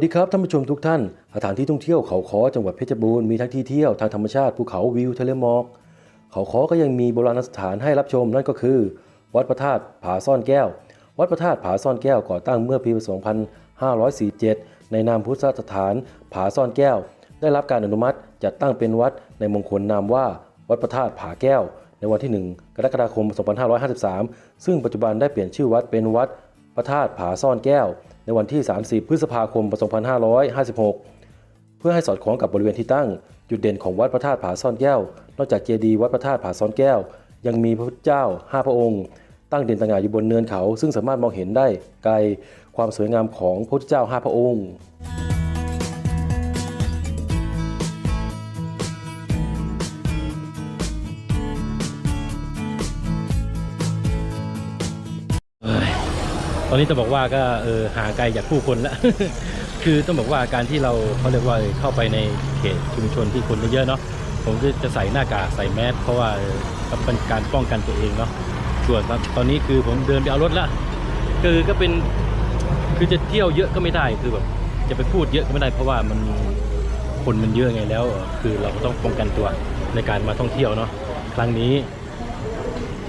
สวัสดีครับท่านผู้ชมทุกท่าน สถานที่ท่องเที่ยวเขาค้อจังหวัดเพชรบูรณ์มีทั้งที่เที่ยวทางธรรมชาติภูเขาวิวทะเลหมอก เขาค้อก็ยังมีโบราณสถานให้รับชมนั่นก็คือ วัดพระธาตุผาซ่อนแก้ว วัดพระธาตุผาซ่อนแก้วก่อตั้งเมื่อปี 2547 ในนามพุทธสถานผาซ่อนแก้ว ได้รับการอนุมัติจัดตั้งเป็นวัดในมงคลนามว่า วัดพระธาตุผาแก้ว ในวันที่ 1 กรกฎาคม 2553 ซึ่งปัจจุบันได้เปลี่ยนชื่อวัดเป็นวัดพระธาตุผาซ่อนแก้ว วันที่ 30 พฤษภาคม 2556 เพื่อให้สอดคล้องกับบริเวณที่ตั้ง จุดเด่นของวัดพระธาตุผาซ่อนแก้ว นอกจากเจดีย์วัดพระธาตุผาซ่อนแก้ว ยังมีพระพุทธเจ้า 5 พระองค์ ตั้งเด่นต่างานอยู่บนเนินเขา ซึ่งสามารถมองเห็นได้ไกลความสวยงามของพระพุทธเจ้า 5 พระองค์ ตอนนี้จะบอกว่าก็เออห่างไกลจากผู้คนแล้ว คือต้องบอกว่าการที่เราเขาเรียกว่าเข้าไปในเขตชุมชนที่คนเยอะๆเนาะผมก็จะใส่หน้ากากใส่แมสเพราะว่าเป็นการป้องกันตัวเองเนาะส่วนตอนนี้คือผมเดินไปเอารถละคือก็เป็นคือจะเที่ยวเยอะก็ไม่ได้คือแบบจะไปพูดเยอะก็ไม่ได้ เพราะว่ามันคนมันเยอะไงแล้ว คือเราก็ต้องป้องกันตัวในการมาท่องเที่ยวเนาะครั้งนี้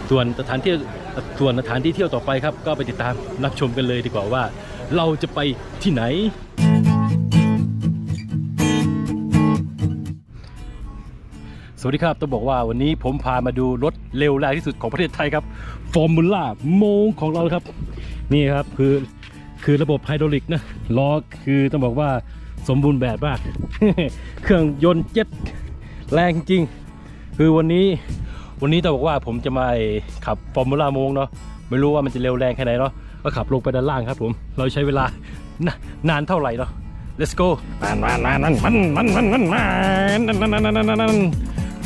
ส่วนสถานที่ ส่วนสถานที่เที่ยวต่อไปครับ ก็ไปติดตามรับชมกันเลยดีกว่าว่า เราจะไปที่ไหน สวัสดีครับต้องบอกว่าวันนี้ผมพามาดูรถเร็วแรงที่สุดของประเทศไทยครับฟอร์มูล่าโมงของเราครับ นี่ครับคือคือระบบไฮดรอลิกนะล้อคือต้องบอกว่าสมบูรณ์แบบมาก เครื่องยนต์เจ็ตแรงจริง คือวันนี้ วันนี้ต้องบอกว่าผมจะมาขับฟอร์มูล่ามงเนาะไม่รู้ว่ามันจะเร็วแรงแค่ไหนเนาะก็ขับลงไปด้านล่างครับผมเราใช้เวลานนานเท่าไหร่เนาะ let's go มันมันมันมันมันมันมันมันมันมันมันมัน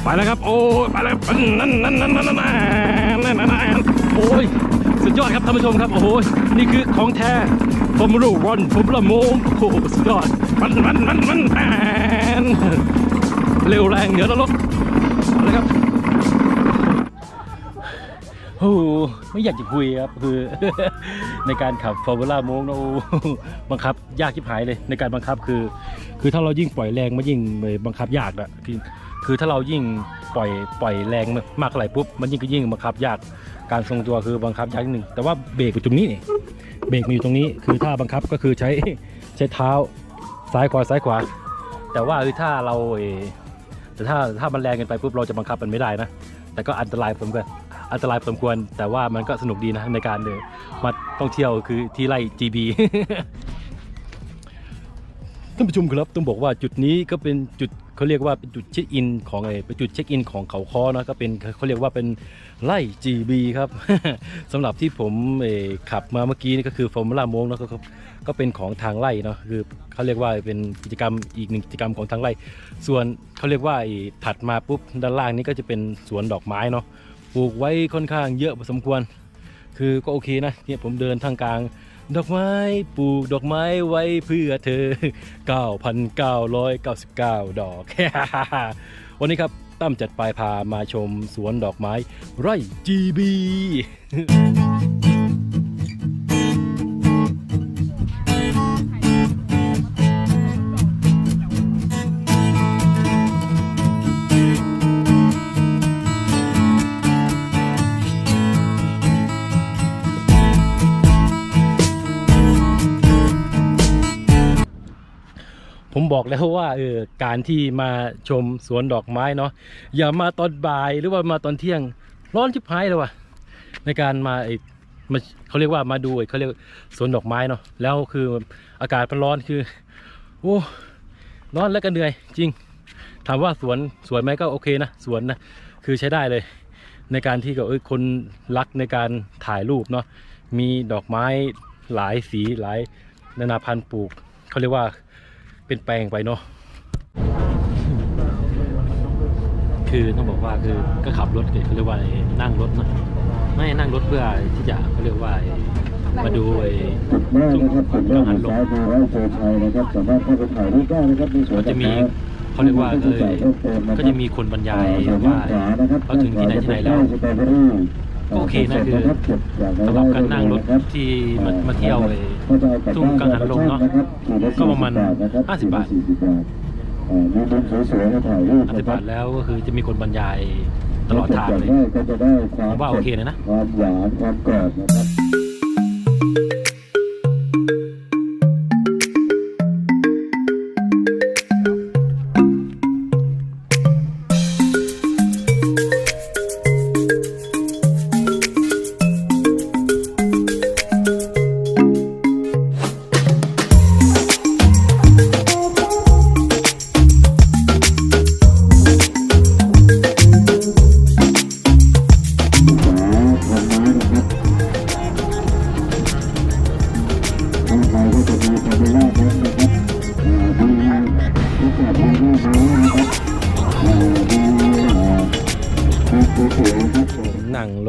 ไปแล้วครับโอ้ไปแล้วนั่นนั่นนั่นนั่นนั่นนั่นนั่นโอ้ยสุดยอดครับท่านผู้ชมครับโอ้โหนี่คือของแท้ฟอร์มูล่าวันฟอร์มูล่าโมงโอ้โหสุดยอดมันมันมันมันมันเร็วแรงเดี๋ยวเราลดอะครับ โอ้ไม่อยากจะคุยครับคือ ในการขับฟอร์มูล่าโมงนะโอ้บังคับยากชิบหายเลย ในการบังคับคือ คือถ้าเรายิ่งปล่อยแรงมันยิ่งบังคับยากอะคือคือถ้าเรายิ่งปล่อยปล่อยแรงมากเท่าไหร่ปุ๊บมันยิ่งก็ยิ่งบังคับยากการทรงตัวคือบังคับยากนิดหนึ่งแต่ว่าเบรกอยู่ตรงนี้นี่เบรกมันอยู่ตรงนี้คือถ้าบังคับก็คือใช้ใช้เท้าซ้ายขวาซ้ายขวา แต่ว่าคือถ้าเราแต่ถ้าถ้ามันแรงเกินไปปุ๊บเราจะบังคับมันไม่ได้นะแต่ก็อันตรายผมกัน อันตรายพอสมควร แต่ว่ามันก็สนุกดีนะในการเดินมาท่องเที่ยวคือที่ไร่ GB ท่านผู้ชมครับต้องบอกว่าจุดนี้ก็เป็นจุดเขาเรียกว่าเป็นจุดเช็คอินของไอ้เป็นจุดเช็คอินของเขาคอนะก็เป็นเขาเรียกว่าเป็นไร่ GB ครับสำหรับที่ผมขับมาเมื่อกี้นี่ก็คือฟอร์มูล่าโมงนะก็ก็ก็เป็นของทางไร่เนาะคือเขาเรียกว่าเป็นกิจกรรมอีกหนึ่งกิจกรรมของทางไร่ส่วนเขาเรียกว่าถัดมาปุ๊บด้านล่างนี้ก็จะเป็นสวนดอกไม้เนาะ ปลูกไว้ค่อนข้างเยอะพอสมควร คือก็โอเคนะเนี่ยผมเดินทางกลาง ดอกไม้ปลูกดอกไม้ไว้เพื่อเธอ 9,999 ดอก วันนี้ครับตั้มจัดปลายพามาชมสวนดอกไม้ไร่ GB ผมบอกแล้วว่าเออการที่มาชมสวนดอกไม้เนาะอย่ามาตอนบ่ายหรือว่ามาตอนเที่ยง ร้อนชิบหายเลยว่ะในการมาไอ้มาเขาเรียกว่ามาดูเขาเรียกสวนดอกไม้เนาะแล้วคืออากาศมันร้อนคือโอ้ร้อนแล้วก็เหนื่อยจริง ถามว่าสวนสวยไหมก็โอเคนะสวนนะคือใช้ได้เลย ในการที่กับคนรักในการถ่ายรูปเนาะมีดอกไม้หลายสีหลายนานาพันธุ์ปลูกเขาเรียกว่า เป็นแปลงไปเนาะคือต้องบอกว่าคือก็ขับรถเขาเรียกว่านั่งรถนะไม่นั่งรถเพื่อที่จะเขาเรียกว่ามาดูไอ้มากนะครับผมว่าหันซ้ายมาไร่โพชัยนะครับสามารถเข้าไปถ่ายรูปได้นะครับมีสวนมันจะมีเขาเรียกว่าเออก็จะมีคนบรรยายว่าเขาถึงที่ไหนที่ไหนแล้วสตรอเบอรี่ ก็โอเคนะคือสำหรับการนั่งรถที่มามาเที่ยวไอ้ทุ่งกังหันลมเนาะก็ประมาณ 50 บาทเอ่อมีมุมสวยๆให้ถ่ายรูปอธินะคบารับทแล้วก็คือจะมีคนบรรยายตลอดทางเลยได้ก็จะได้ความผมว่าโอเคนะนะความหวานความกรอบนะครับ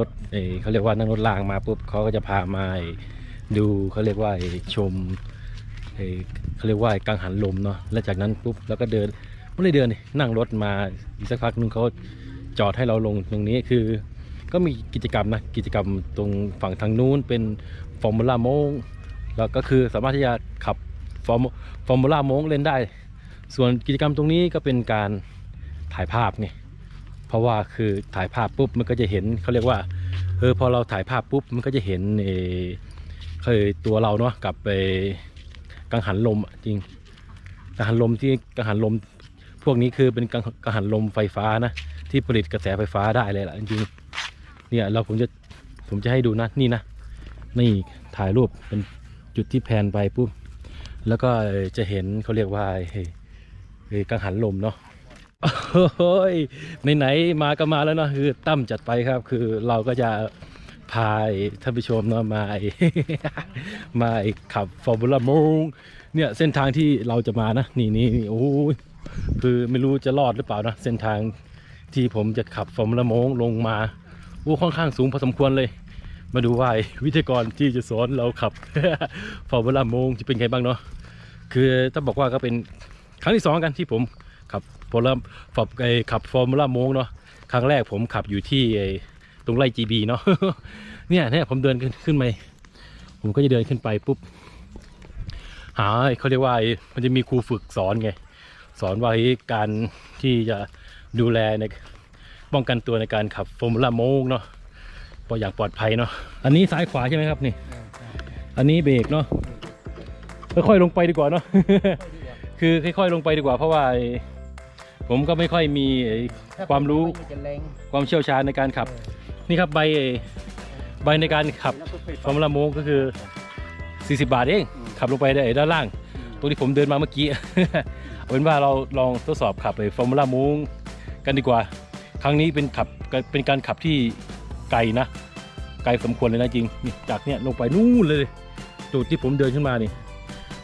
ถเอเขาเรียกว่านั่งรถรางมาปุ๊บเขาก็จะพามาดูเขาเรียกว่าชมเอเขาเรียกว่ากังหันลมเนาะแล้วจากนั้นปุ๊บแล้วก็เดินไม่ได้เดินนั่งรถมาอีกสักพักนึงเขาจอดให้เราลงตรงนี้คือ ก็มีกิจกรรมนะกิจกรรมตรงฝั่งทางนู้นเป็นฟอร์มูล่าโมงแล้วก็คือสามารถที่จะขับฟอร์มฟอร์มูล่าโมงเล่นได้ ส่วนกิจกรรมตรงนี้ก็เป็นการถ่ายภาพไงเพราะว่าคือถ่ายภาพปุ๊บมันก็จะเห็นเขาเรียกว่า เออพอเราถ่ายภาพปุ๊บมันก็จะเห็นเอเคยตัวเราเนาะกับไปกังหันลมอะจริงกังหันลมที่กังหันลมพวกนี้คือเป็นกังกังหันลมไฟฟ้านะที่ผลิตกระแสไฟฟ้าได้เลยล่ะจริงๆเนี่ยเราผมจะผมจะให้ดูนะนี่นะนี่ถ่ายรูปเป็นจุดที่แพนไปปุ๊บแล้วก็จะเห็นเขาเรียกว่าเอ่อเอ่อกังหันลมเนาะ โอ้ยไหนๆมาก็มาแล้วเนาะคือตั้มจัดไปครับ คือเราก็จะพาท่านผู้ชมเนาะมาไอ้มาไอ้ขับฟอร์มูล่ามงเนี่ยเส้นทางที่เราจะมานะ นี่นี่โอ้ยคือไม่รู้จะรอดหรือเปล่านะเส้นทางที่ผมจะขับฟอร์มูล่ามงลงมาโอ้ค่อนข้างสูงพอสมควรเลย มาดูว่าวิทยากรที่จะสอนเราขับฟอร์มูล่ามงจะเป็นไงบ้างเนาะคือต้องบอกว่าก็เป็นครั้งที่สองกันที่ผม อร์มูล่าขับไอขับฟอร์มูล่าโมงเนาะครั้งแรกผมขับอยู่ที่ไอตรงไร่จีบีเนาะเนี่ยเนี่ยผมเดินขึ้นขึ้นไปผมก็จะเดินขึ้นไปปุ๊บหาเขาเรียกว่ามันจะมีครูฝึกสอนไง สอนว่าการที่จะดูแลในป้องกันตัวในการขับฟอร์มูล่าโมงเนาะพออย่างปลอดภัยเนาะอันนี้ซ้ายขวาใช่ไหมครับนี่ อันนี้เบรกเนาะค่อยๆลงไปดีกว่าเนาะคือค่อยๆลงไปดีกว่าเพราะว่า ผมก็ไม่ค่อยมีไอ้ความรู้จะแรงความเชี่ยวชาญในการขับ นี่ครับใบไอ้ใบในการขับฟอร์มูล่าโมงก็คือ 40 บาทเอง ขับลงไปได้ด้านล่างตรงที่ผมเดินมาเมื่อกี้เอาเป็นว่าเราลองทดสอบขับไอ้ฟอร์มูล่าโมงกันดีกว่า ครั้งนี้เป็นขับเป็นการขับที่ไกลนะ ไกลสมควรเลยนะจริงนี่จากเนี้ยลงไปนู่นเลยจุดที่ผมเดินขึ้นมานี่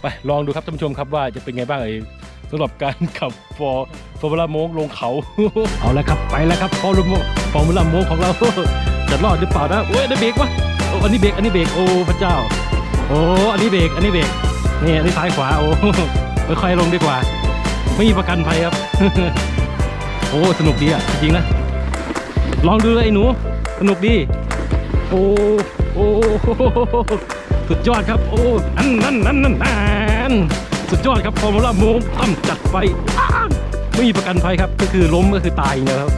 ไปลองดูครับท่านผู้ชมครับว่าจะเป็นไงบ้างไอ้สำหรับการขับฟอร์ ฟอร์มูล่าโมงลงเขา เอาแล้วครับไปแล้วครับฟอร์มูล่าฟอร์มูล่าโมงของเราจะรอดหรือเปล่านะโอ้ยได้เบรกวะอันนี้เบรกอันนี้เบรกโอ้พระเจ้า โอ้อันนี้เบรกอันนี้เบรกนี่อันนี้ซ้ายขวาโอ้ค่อยๆลงดีกว่า ไม่มีประกันภัยครับ โอ้สนุกดีอะจริงนะลองดูเลยไอ้หนูสนุกดีโอ้โอ้สุดยอดครับ โอ้นั่นนั่นนั่นนั่นสุดยอดครับฟอร์มูล่าโมงตั้มจัดไปอ้า ไม่มีประกันภัยครับ ก็คือล้มก็คือตายอย่างเดียวครับ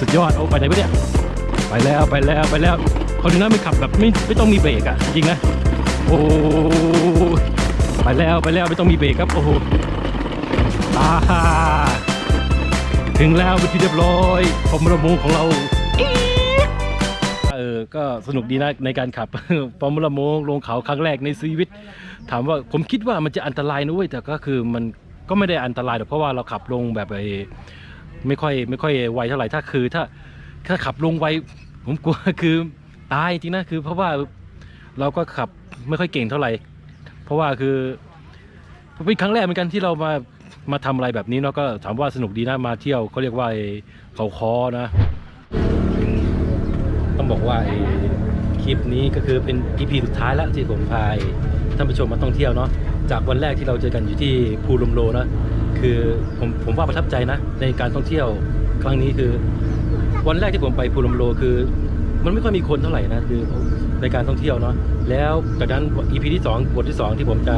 สุดยอดโอ้ไปไหนวะเนี่ยไปแล้วไปแล้วไปแล้วคนนี้นะไม่ขับแบบไม่ไม่ต้องมีเบรกอะจริงนะโอ้ไปแล้วไปแล้วไม่ต้องมีเบรกครับโอ้โหอาถึงแล้วเป็นที่เรียบร้อยฟอร์มูล่าโมงของเราเออก็สนุกดีนะในการขับฟอร์มูลามงลงเขาครั้งแรกในชีวิต ถามว่าผมคิดว่ามันจะอันตรายนะเว้ยแต่ก็คือมัน ก็ไม่ได้อันตรายหรอกเพราะว่าเราขับลงแบบไอ้ไม่ค่อยไม่ค่อยไวเท่าไหร่ถ้าคือถ้าถ้าขับลงไวผมกลัวคือตายจริงนะคือ เพราะว่าเราก็ขับไม่ค่อยเก่งเท่าไหร่ เพราะว่าคือเป็นครั้งแรกเหมือนกันที่เรามามาทำอะไรแบบนี้เนาะก็ถามว่าสนุกดีนะมาเที่ยวเขาเรียกว่าเขาคอนะ ต้องบอกว่าคลิปนี้ก็คือเป็น EP สุดท้ายแล้วที่ผมพาท่านผู้ชมมาท่องเที่ยวเนาะ จากวันแรกที่เราเจอกันอยู่ที่ภูลมโลนะคือผมผมว่าประทับใจนะ ในการท่องเที่ยวครั้งนี้คือ วันแรกที่ผมไปภูลมโลคือ มันไม่ค่อยมีคนเท่าไหร่นะคือในการท่องเที่ยวเนาะแล้วจากนั้น EP ที่สองบทที่สองที่ผมจะ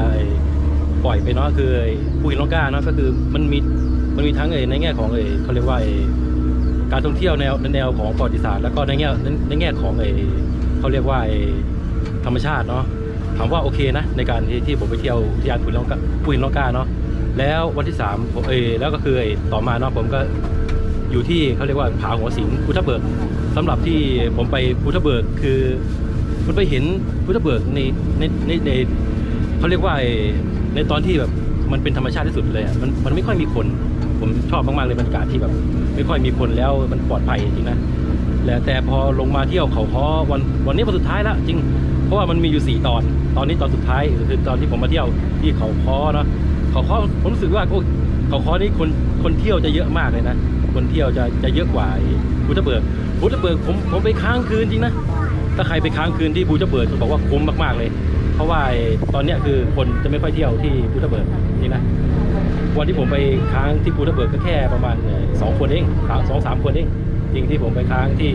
ปล่อยไปเนาะคือไอ้ผู้หินล่องกล้าเนาะก็คือมันมีมันมีทั้งไอ้ในแง่ของไอเขาเรียกว่าไอ้การท่องเที่ยวแนวในแนวของประวัติศาสตร์แล้วก็ในแง่ในแง่ของไอเขาเรียกว่าไอ้ธรรมชาติเนาะ ถามว่าโอเคนะ ในการที่ที่ผมไปเที่ยวอุทยานผู้หินล่องกล้าผู้หินล่องกาเนาะแล้ววันที่สามผมเออแล้วก็คือต่อมาเนาะผมก็อยู่ที่เขาเรียกว่าผาหัวสิงพุทธเบิกสำหรับที่ผมไปพุทธเบิกคือมันไปเห็นพุทธเบิกในในในในเขาเรียกว่าในตอนที่แบบมันเป็นธรรมชาติที่สุดเลยมันมันไม่ค่อยมีคนผมชอบมากๆเลยบรรยากาศที่แบบ ไม่ค่อยมีคนแล้วมันปลอดภัยจริงนะแล้วแต่พอลงมาเที่ยวเขาค้อวันวันนี้วันสุดท้ายแล้วจริง เพราะว่ามันมีอยู่สี่ตอน ตอนนี้ตอนสุดท้ายคือตอนที่ผมมาเที่ยวที่เขาค้อเนาะเขาค้อผมรู้สึกว่าโอ้เขาค้อนี่คนคนเที่ยวจะเยอะมากเลยนะคนเที่ยวจะจะเยอะกว่าไอ้ภูทับเบิกภูทับเบิกผมผมไปค้างคืนจริงนะถ้าใครไปค้างคืนที่ภูทับเบิกจะบอกว่าคุ้มมากๆเลย เพราะว่าตอนเนี้ยคือคนจะไม่ค่อยเที่ยวที่ภูทับเบิกจริงนะวันที่ผมไปค้างที่ภูทับเบิกก็แค่ประมาณสองคนเองสองสามคนเองจริงที่ผมไปค้างที่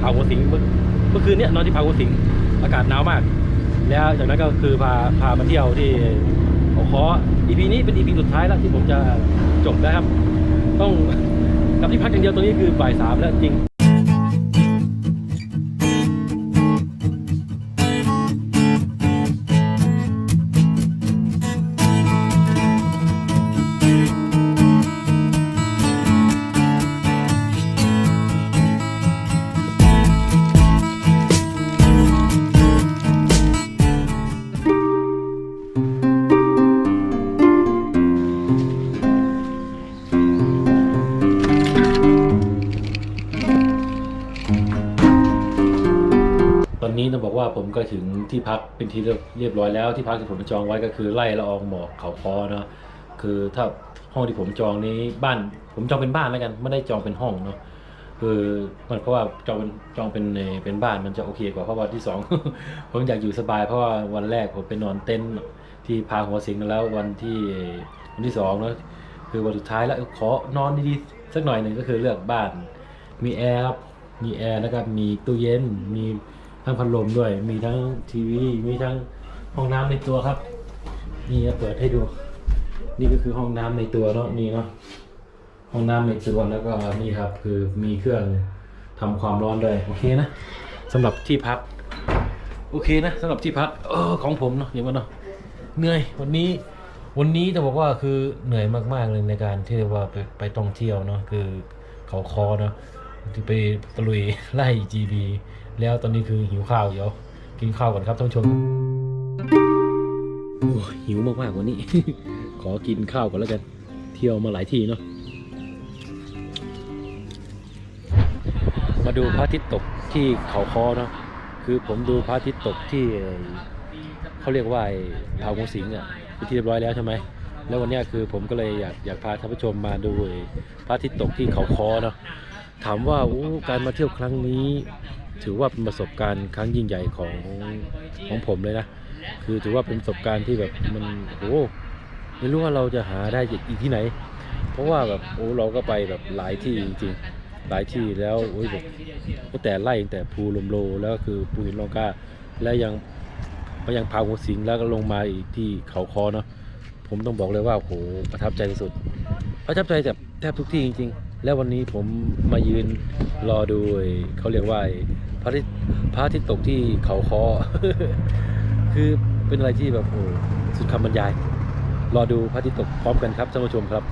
ผาหัวสิงเมื่อเมื่อคืนเนี้ยนอนที่ผาหัวสิง อากาศหนาวมาก แล้วจากนั้นก็คือพาพามาเที่ยวที่เขาคอ EP นี้เป็น EP สุดท้ายแล้วที่ผมจะจบแล้วครับ ต้องกับที่พักอย่างเดียวตรงนี้คือบ่ายสามแล้วจริง ผมก็ถึงที่พักเป็นที่เรียบร้อยแล้วที่พักที่ผมจองไว้ก็คือไล่ละอองหมอกเขาคอเนาะคือถ้าห้องที่ผมจองนี้บ้าน ผมจองเป็นบ้านแล้วกันไม่ได้จองเป็นห้องเนาะคือมันเพราะว่าจองเป็นจองเป็นเอ่อเป็นบ้านมันจะโอเคกว่าเพราะว่าที่สองผมอยากอยู่สบายเพราะว่าวันแรกผมไปนอนเต็นท์ที่พาหัวสิงแล้ววันที่วันที่สองเนาะคือวันสุดท้ายแล้วขอนอนดีๆสักหน่อยหนึ่งก็คือเลือกบ้าน มีแอร์ครับมีแอร์นะครับมีตู้เย็นมี ทั้งพัดลมด้วย มีทั้งทีวี มีทั้งห้องน้ำในตัวครับ นี่เปิดให้ดู นี่ก็คือห้องน้ำในตัวเนาะนี่เนาะห้องน้ำในตัวแล้วก็นี่ครับ คือมีเครื่องทำความร้อนด้วยโอเคนะสำหรับที่พัก โอเคนะสำหรับที่พักเออของผมเนาะอย่างว่าเนาะเหนื่อยวันนี้วันนี้จะบอกว่าคือเหนื่อยมากๆเลยในการที่เรียกว่าไปไปท่องเที่ยวเนาะคือเขาคอเนาะ ที่ไปตะลุยไล่ GB แล้วตอนนี้คือหิวข้าวเดี๋ยวกินข้าวก่อนครับท่านผู้ชมโอ้หิวมากๆวันนี้ ขอกินข้าวก่อนแล้วกัน เที่ยวมาหลายที่เนาะมาดูพระอาทิตย์ตกที่เขาคอเนาะคือผมดูพระอาทิตย์ตกที่เขาเรียกว่าเผาของสิงห์อะเป็นที่เรียบร้อยแล้วใช่ไหมแล้ววันนี้คือผมก็เลยอยากอยากพาท่านผู้ชมมาดูพระอาทิตย์ตกที่เขาคอเนาะ ถามว่าการมาเที่ยวครั้งนี้ ถือว่าเป็นประสบการณ์ครั้งยิ่งใหญ่ของของผมเลยนะ คือถือว่าเป็นประสบการณ์ที่แบบมันโอ้ไม่รู้ว่าเราจะหาได้อีกที่ไหน เพราะว่าแบบโอ้เราก็ไปแบบหลายที่จริงๆหลายที่แล้วโอ้ยแบบตั้งแต่ไล่ตั้งแต่ภูลมโลแล้วก็คือภูหินลองกาและยังไปยังพาหัวสิงแล้วก็ลงมาอีกที่เขาคอเนาะผมต้องบอกเลยว่าโอ้โหประทับใจสุดประทับใจแบบแทบทุกที่จริง ๆ แล้ววันนี้ผมมายืนรอดูเขาเรียกว่าพระอาทิตย์พระอาทิตย์ตกที่เขาคอคือเป็นอะไรที่แบบโอ้สุดคำบรรยาย รอดูพระอาทิตย์ตกพร้อมกันครับท่านผู้ชมครับ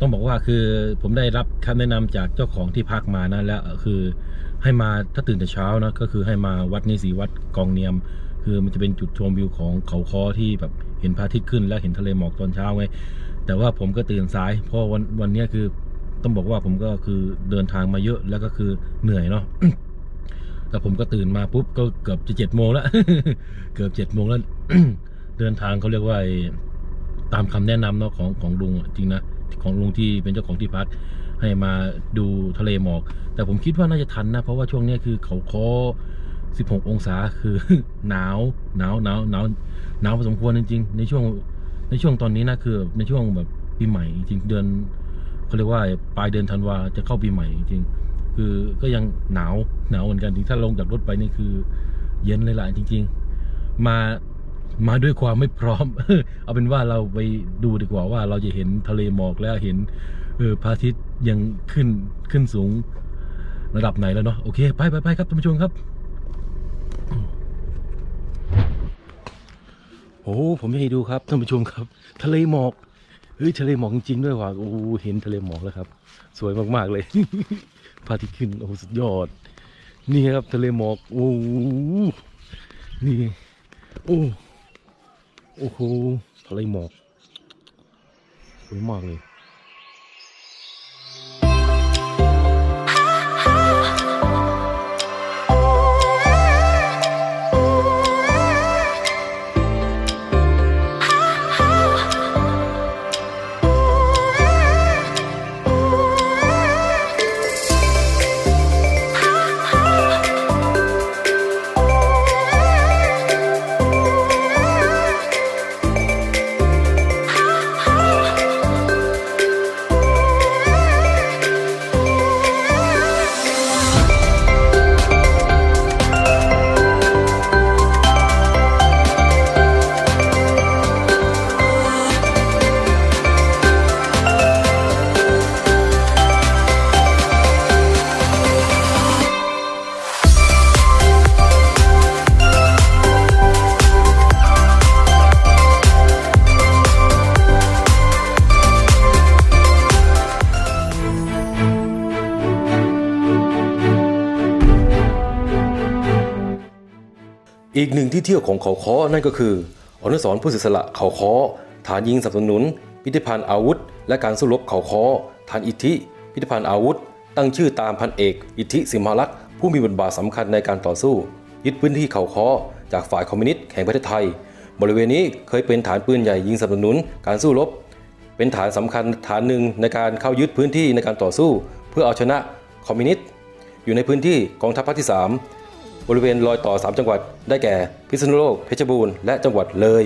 ต้องบอกว่าคือผมได้รับคำแนะนำจากเจ้าของที่พักมานะแล้วคือ ให้มาถ้าตื่นแต่เช้านะก็คือให้มาวัดนี้สีวัดกองเนียม คือมันจะเป็นจุดชมวิวของเขาคอที่แบบเห็นพระอาทิตย์ขึ้น แล้วเห็นทะเลหมอกตอนเช้าไงแต่ว่าผมก็ตื่นสาย เพราะวันวันนี้คือต้องบอกว่าผมก็คือเดินทางมาเยอะแล้วก็คือเหนื่อยเนาะแต่ผมก็ตื่นมาปุ๊บก็เกือบจะเจ็ดโมงแล้วเกือบเจ็ดโมงแล้วเดินทางเขาเรียกว่าตามคำแนะนำเนาะของของลุงจริงนะของลุงที่เป็นเจ้าของที่พัก ให้มาดูทะเลหมอก แต่ผมคิดว่าน่าจะทันนะ เพราะว่าช่วงนี้คือเขาคอ16 องศาคือหนาวหนาวหนาวหนาวหนาวพอสมควรจริงๆในช่วงในช่วงตอนนี้นะคือในช่วงแบบปีใหม่จริงเดือนเขาเรียกว่าปลายเดือนธันวาจะเข้าปีใหม่จริงคือก็ยังหนาวหนาวเหมือนกันถึงถ้าลงจากรถไปนี่คือ เย็นเลยล่ะจริง ๆ มา มาด้วยความไม่พร้อม เอาเป็นว่าเราไปดูดีกว่าว่าเราจะเห็นทะเลหมอกแล้วเห็นเออพระอาทิตย์ยังขึ้นขึ้นสูงระดับไหนแล้วเนาะโอเคไปไปไปครับท่านผู้ชมครับ โอ้ผมจะให้ดูครับท่านผู้ชมครับ ทะเลหมอกเฮ้ยทะเลหมอกจริงๆด้วยว่ะโอ้เห็นทะเลหมอกแล้วครับ สวยมากๆเลยพระอาทิตย์ขึ้นโอ้สุดยอด นี่ครับทะเลหมอกโอ้นี่ โอ้ โอ้โหทะเลหมอกสวยมากเลย อีกหนึ่งที่เที่ยวของเขาค้อนั่นก็คืออนุสรณ์ผู้เสียสละเขาค้อฐานยิงสนับสนุน พิพิธภัณฑ์อาวุธ และการสู้รบเขาค้อฐานอิทธิ พิพิธภัณฑ์อาวุธ ตั้งชื่อตามพันเอก อิทธิสิมหลักษ์ผู้มีบทบาทสำคัญในการต่อสู้ ยึดพื้นที่เขาค้อจากฝ่ายคอมมิวนิสต์แห่งประเทศไทย บริเวณนี้เคยเป็นฐานปืนใหญ่ยิงสนับสนุน การสู้รบ เป็นฐานสำคัญฐานหนึ่งในการเข้ายึดพื้นที่ในการต่อสู้ เพื่อเอาชนะคอมมิวนิสต์อยู่ในพื้นที่กองทัพภาคที่ 3 บริเวณรอยต่อ 3 จังหวัดได้แก่ พิษณุโลก เพชรบูรณ์ และจังหวัดเลย